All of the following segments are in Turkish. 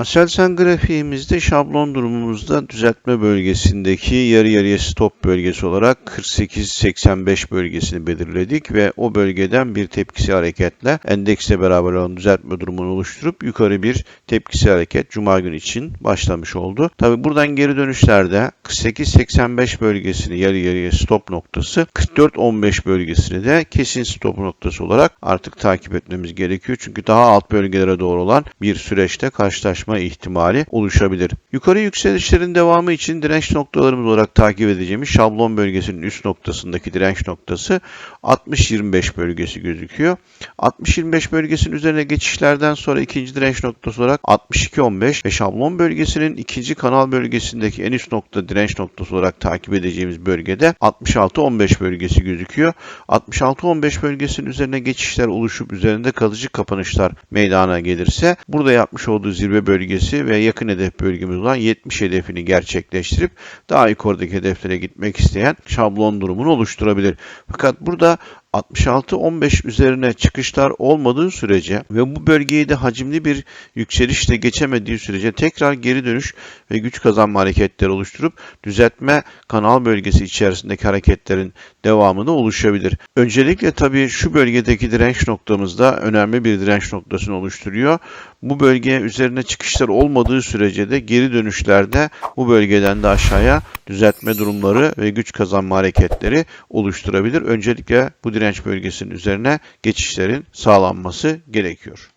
Aselsan grafiğimizde şablon durumumuzda düzeltme bölgesindeki yarı yarıya stop bölgesi olarak 48-85 bölgesini belirledik ve o bölgeden bir tepkisi hareketle endekse beraber olan düzeltme durumunu oluşturup yukarı bir tepkisi hareket Cuma günü için başlamış oldu. Tabi buradan geri dönüşlerde 48-85 bölgesini yarı yarıya stop noktası 44-15 bölgesini de kesin stop noktası olarak artık takip etmemiz gerekiyor. Çünkü daha alt bölgelere doğru olan bir süreçte karşılaşma ihtimali oluşabilir. Yukarı yükselişlerin devamı için direnç noktalarımız olarak takip edeceğimiz şablon bölgesinin üst noktasındaki direnç noktası 60-25 bölgesi gözüküyor. 60-25 bölgesinin üzerine geçişlerden sonra ikinci direnç noktası olarak 62-15 ve şablon bölgesinin ikinci kanal bölgesindeki en üst nokta direnç noktası olarak takip edeceğimiz bölgede 66-15 bölgesi gözüküyor. 66-15 bölgesinin üzerine geçişler oluşup üzerinde kalıcı kapanışlar meydana gelirse burada yapmış olduğu zirve bölgesi ve yakın hedef bölgemiz olan 70 hedefini gerçekleştirip daha yukarıdaki hedeflere gitmek isteyen şablon durumunu oluşturabilir. Fakat burada 66-15 üzerine çıkışlar olmadığı sürece ve bu bölgeyi de hacimli bir yükselişle geçemediği sürece tekrar geri dönüş ve güç kazanma hareketleri oluşturup düzeltme kanal bölgesi içerisindeki hareketlerin devamı da oluşabilir. Öncelikle tabii şu bölgedeki direnç noktamızda önemli bir direnç noktasını oluşturuyor. Bu bölgeye üzerine çıkışlar olmadığı sürece de geri dönüşlerde bu bölgeden de aşağıya düzeltme durumları ve güç kazanma hareketleri oluşturabilir. Öncelikle bu direnç bölgesinin üzerine geçişlerin sağlanması gerekiyor.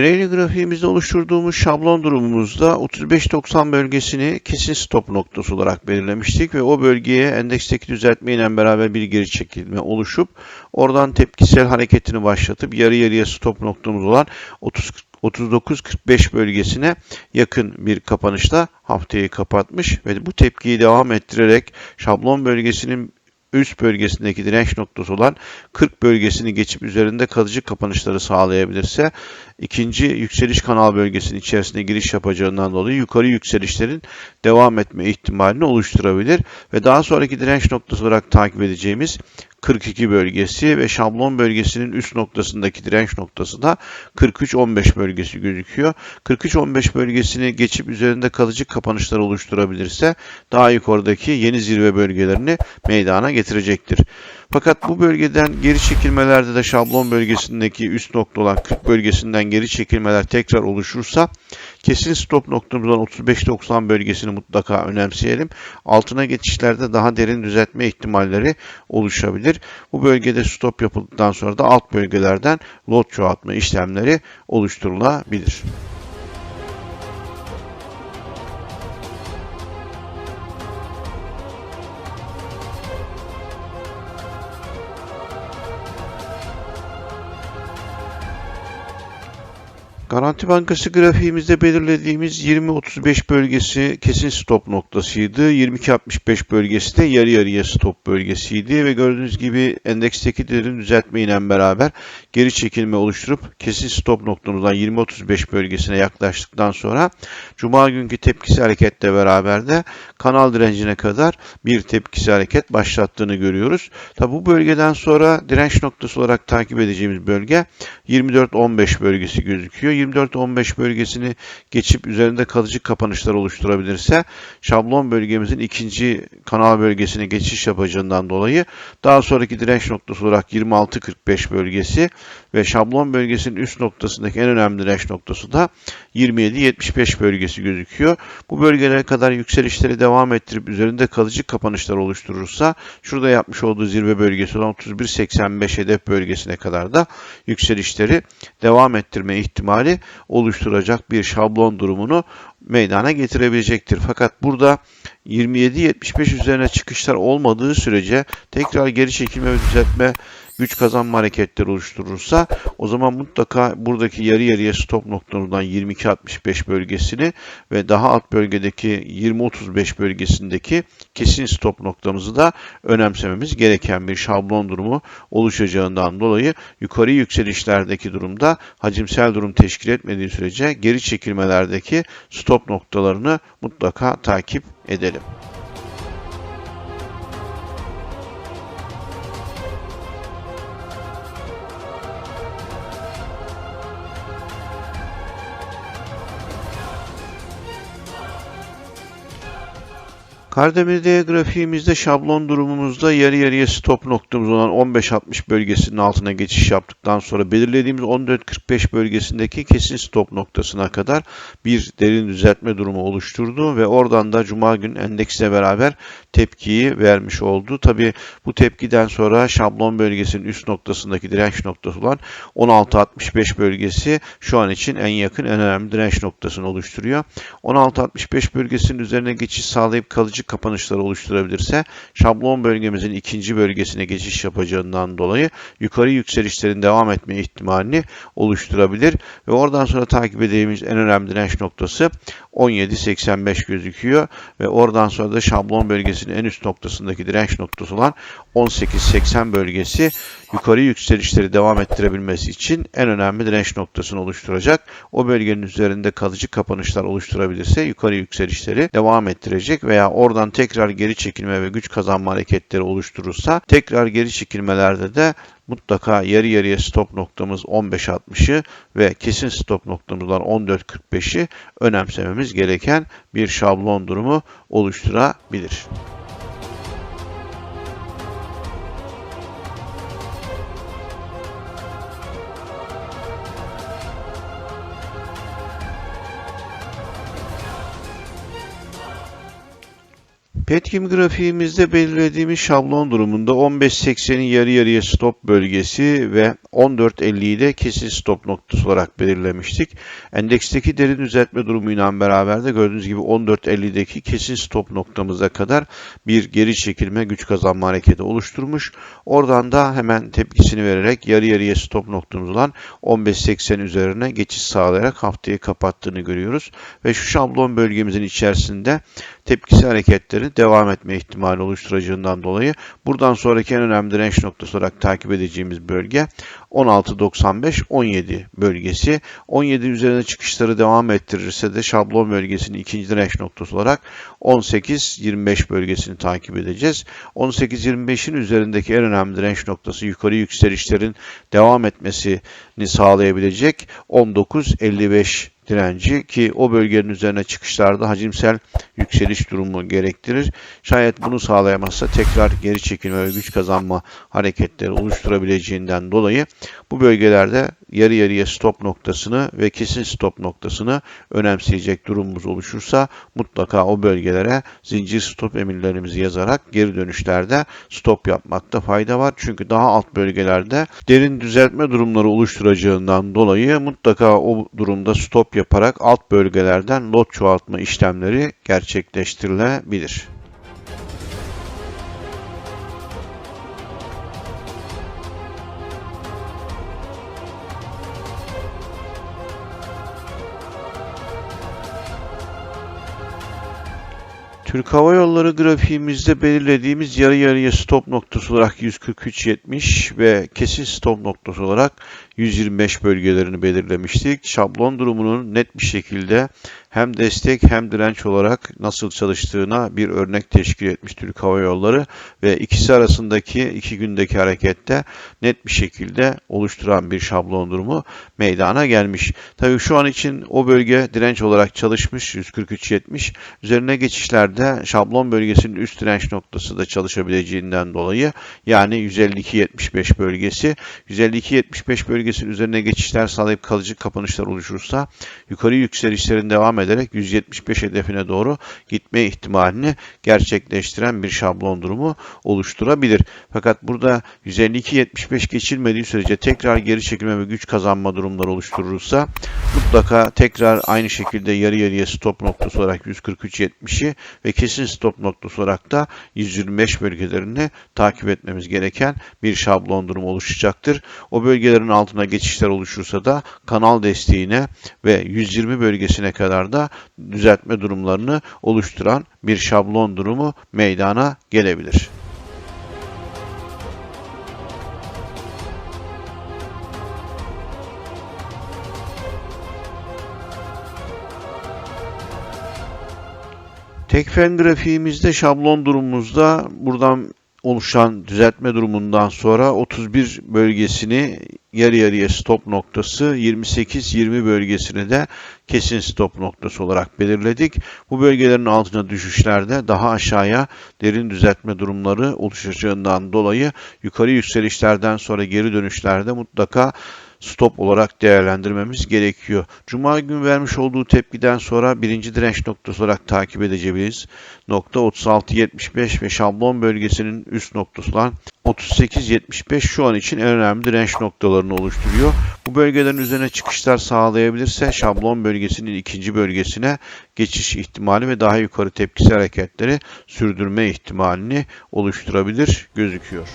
Ereğli grafiğimizde oluşturduğumuz şablon durumumuzda 35.90 bölgesini kesin stop noktası olarak belirlemiştik ve o bölgeye endeksteki düzeltme ile beraber bir geri çekilme oluşup oradan tepkisel hareketini başlatıp yarı yarıya stop noktamız olan 30 39-45 bölgesine yakın bir kapanışla haftayı kapatmış ve bu tepkiyi devam ettirerek şablon bölgesinin üst bölgesindeki direnç noktası olan 40 bölgesini geçip üzerinde kalıcı kapanışları sağlayabilirse ikinci yükseliş kanal bölgesinin içerisine giriş yapacağından dolayı yukarı yükselişlerin devam etme ihtimalini oluşturabilir. Ve daha sonraki direnç noktası olarak takip edeceğimiz 42 bölgesi ve şablon bölgesinin üst noktasındaki direnç noktası da 43-15 bölgesi gözüküyor. 43-15 bölgesini geçip üzerinde kalıcı kapanışlar oluşturabilirse daha yukarıdaki yeni zirve bölgelerini meydana getirecektir. Fakat bu bölgeden geri çekilmelerde de şablon bölgesindeki üst nokta olan 40 bölgesinden geri çekilmeler tekrar oluşursa kesin stop noktamızdan 35-90 bölgesini mutlaka önemseyelim. Altına geçişlerde daha derin düzeltme ihtimalleri oluşabilir. Bu bölgede stop yapıldıktan sonra da alt bölgelerden lot çoğaltma işlemleri oluşturulabilir. Garanti Bankası grafiğimizde belirlediğimiz 20-35 bölgesi kesin stop noktasıydı. 22-65 bölgesi de yarı yarıya stop bölgesiydi ve gördüğünüz gibi endeksteki derin düzeltme ile beraber geri çekilme oluşturup kesin stop noktamızdan 20-35 bölgesine yaklaştıktan sonra Cuma günkü tepkisi hareketle beraber de kanal direncine kadar bir tepkisi hareket başlattığını görüyoruz. Tabi bu bölgeden sonra direnç noktası olarak takip edeceğimiz bölge 24-15 bölgesi gözüküyor. 24-15 bölgesini geçip üzerinde kalıcı kapanışlar oluşturabilirse şablon bölgemizin ikinci kanal bölgesine geçiş yapacağından dolayı daha sonraki direnç noktası olarak 26-45 bölgesi ve şablon bölgesinin üst noktasındaki en önemli direnç noktası da 27-75 bölgesi gözüküyor. Bu bölgelere kadar yükselişleri devam ettirip üzerinde kalıcı kapanışlar oluşturursa şurada yapmış olduğu zirve bölgesi olan 31-85 hedef bölgesine kadar da yükselişleri devam ettirme ihtimali oluşturacak bir şablon durumunu meydana getirebilecektir. Fakat burada 27-75 üzerine çıkışlar olmadığı sürece tekrar geri çekilme ve düzeltme güç kazanma hareketleri oluşturursa o zaman mutlaka buradaki yarı yarıya stop noktamızdan 22.65 bölgesini ve daha alt bölgedeki 20.35 bölgesindeki kesin stop noktamızı da önemsememiz gereken bir şablon durumu oluşacağından dolayı yukarı yükselişlerdeki durumda hacimsel durum teşkil etmediği sürece geri çekilmelerdeki stop noktalarını mutlaka takip edelim. Kardemir grafiğimizde şablon durumumuzda yarı yarıya stop noktamız olan 15.60 bölgesinin altına geçiş yaptıktan sonra belirlediğimiz 14.45 bölgesindeki kesin stop noktasına kadar bir derin düzeltme durumu oluşturdu ve oradan da Cuma gün endeksle beraber tepkiyi vermiş oldu. Tabi bu tepkiden sonra şablon bölgesinin üst noktasındaki direnç noktası olan 16.65 bölgesi şu an için en yakın en önemli direnç noktasını oluşturuyor. 16.65 bölgesinin üzerine geçiş sağlayıp kalıcı kalıcı kapanışlar oluşturabilirse şablon bölgemizin ikinci bölgesine geçiş yapacağından dolayı yukarı yükselişlerin devam etme ihtimalini oluşturabilir. Ve oradan sonra takip edeceğimiz en önemli direnç noktası 17.85 gözüküyor. Ve oradan sonra da şablon bölgesinin en üst noktasındaki direnç noktası olan 18.80 bölgesi yukarı yükselişleri devam ettirebilmesi için en önemli direnç noktasını oluşturacak. O bölgenin üzerinde kalıcı kapanışlar oluşturabilirse yukarı yükselişleri devam ettirecek veya oradan tekrar geri çekilme ve güç kazanma hareketleri oluşturursa tekrar geri çekilmelerde de mutlaka yarı yarıya stop noktamız 15.60'ı ve kesin stop noktamız olan 14.45'i önemsememiz gereken bir şablon durumu oluşturabilir. Petkim grafiğimizde belirlediğimiz şablon durumunda 15.80'in yarı yarıya stop bölgesi ve 14.50'yi de kesin stop noktası olarak belirlemiştik. Endeksteki derin düzeltme durumuyla beraber de gördüğünüz gibi 14.50'deki kesin stop noktamıza kadar bir geri çekilme güç kazanma hareketi oluşturmuş. Oradan da hemen tepkisini vererek yarı yarıya stop noktamız olan 15.80 üzerine geçiş sağlayarak haftayı kapattığını görüyoruz. Ve şu şablon bölgemizin içerisinde tepkisi hareketlerin devam etme ihtimali oluşturacağından dolayı buradan sonraki en önemli direnç noktası olarak takip edeceğimiz bölge 16.95-17 bölgesi. 17 üzerine çıkışları devam ettirirse de şablon bölgesinin ikinci direnç noktası olarak 18-25 bölgesini takip edeceğiz. 18-25'in üzerindeki en önemli direnç noktası yukarı yükselişlerin devam etmesini sağlayabilecek 19-55 direnci ki o bölgenin üzerine çıkışlarda hacimsel yükseliş durumu gerektirir. Şayet bunu sağlayamazsa tekrar geri çekilme ve güç kazanma hareketleri oluşturabileceğinden dolayı bu bölgelerde yarı yarıya stop noktasını ve kesin stop noktasını önemseyecek durumumuz oluşursa mutlaka o bölgelere zincir stop emirlerimizi yazarak geri dönüşlerde stop yapmakta fayda var. Çünkü daha alt bölgelerde derin düzeltme durumları oluşturacağından dolayı mutlaka o durumda stop yaparak alt bölgelerden lot çoğaltma işlemleri gerçekleştirilebilir. Türk Hava Yolları grafiğimizde belirlediğimiz yarı yarıya stop noktası olarak 143.70 ve kesin stop noktası olarak 125 bölgelerini belirlemiştik. Şablon durumunun net bir şekilde hem destek hem direnç olarak nasıl çalıştığına bir örnek teşkil etmiş Türk Hava Yolları ve ikisi arasındaki iki gündeki harekette net bir şekilde oluşturan bir şablon durumu meydana gelmiş. Tabii şu an için o bölge direnç olarak çalışmış 143.70 üzerine geçişlerde şablon bölgesinin üst direnç noktası da çalışabileceğinden dolayı yani 152.75 bölgesi 152.75 bölgesinin üzerine geçişler sağlayıp kalıcı kapanışlar oluşursa yukarı yükselişlerin devam ederek 175 hedefine doğru gitme ihtimalini gerçekleştiren bir şablon durumu oluşturabilir. Fakat burada 152-75 geçilmediği sürece tekrar geri çekilme ve güç kazanma durumları oluşturursa mutlaka tekrar aynı şekilde yarı yarıya stop noktası olarak 143-70'i ve kesin stop noktası olarak da 125 bölgelerini takip etmemiz gereken bir şablon durumu oluşacaktır. O bölgelerin altına geçişler oluşursa da kanal desteğine ve 120 bölgesine kadar da düzeltme durumlarını oluşturan bir şablon durumu meydana gelebilir. Tekfen grafiğimizde şablon durumumuzda buradan oluşan düzeltme durumundan sonra 31 bölgesini yarı yarıya stop noktası 28-20 bölgesini de kesin stop noktası olarak belirledik. Bu bölgelerin altına düşüşlerde daha aşağıya derin düzeltme durumları oluşacağından dolayı yukarı yükselişlerden sonra geri dönüşlerde mutlaka stop olarak değerlendirmemiz gerekiyor. Cuma gün vermiş olduğu tepkiden sonra birinci direnç noktası olarak takip edeceğiz. Nokta 36.75 ve şablon bölgesinin üst noktası olan 38.75 şu an için en önemli direnç noktalarını oluşturuyor. Bu bölgelerin üzerine çıkışlar sağlayabilirse şablon bölgesinin ikinci bölgesine geçiş ihtimali ve daha yukarı tepkisi hareketleri sürdürme ihtimalini oluşturabilir gözüküyor.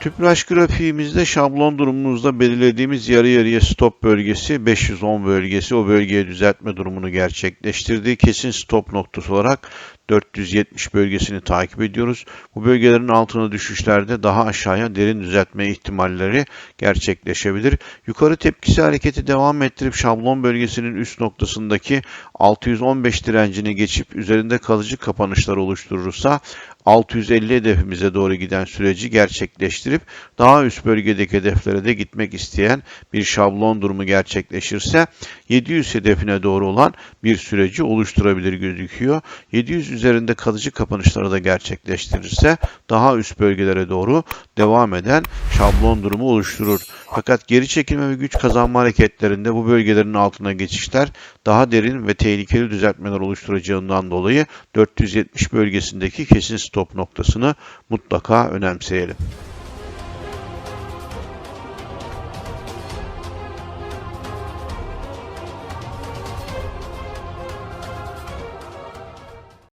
Tüpraş grafiğimizde şablon durumumuzda belirlediğimiz yarı yarıya stop bölgesi 510 bölgesi o bölgeye düzeltme durumunu gerçekleştirdi. Kesin stop noktası olarak 470 bölgesini takip ediyoruz. Bu bölgelerin altına düşüşlerde daha aşağıya derin düzeltme ihtimalleri gerçekleşebilir. Yukarı tepkisi hareketi devam ettirip şablon bölgesinin üst noktasındaki 615 direncini geçip üzerinde kalıcı kapanışlar oluşturursa 650 hedefimize doğru giden süreci gerçekleştirip daha üst bölgedeki hedeflere de gitmek isteyen bir şablon durumu gerçekleşirse 700 hedefine doğru olan bir süreci oluşturabilir gözüküyor. 700 üzerinde kalıcı kapanışları da gerçekleştirirse daha üst bölgelere doğru devam eden şablon durumu oluşturur. Fakat geri çekilme ve güç kazanma hareketlerinde bu bölgelerin altına geçişler daha derin ve tehlikeli düzeltmeler oluşturacağından dolayı 470 bölgesindeki kesin stop noktasını mutlaka önemseyelim.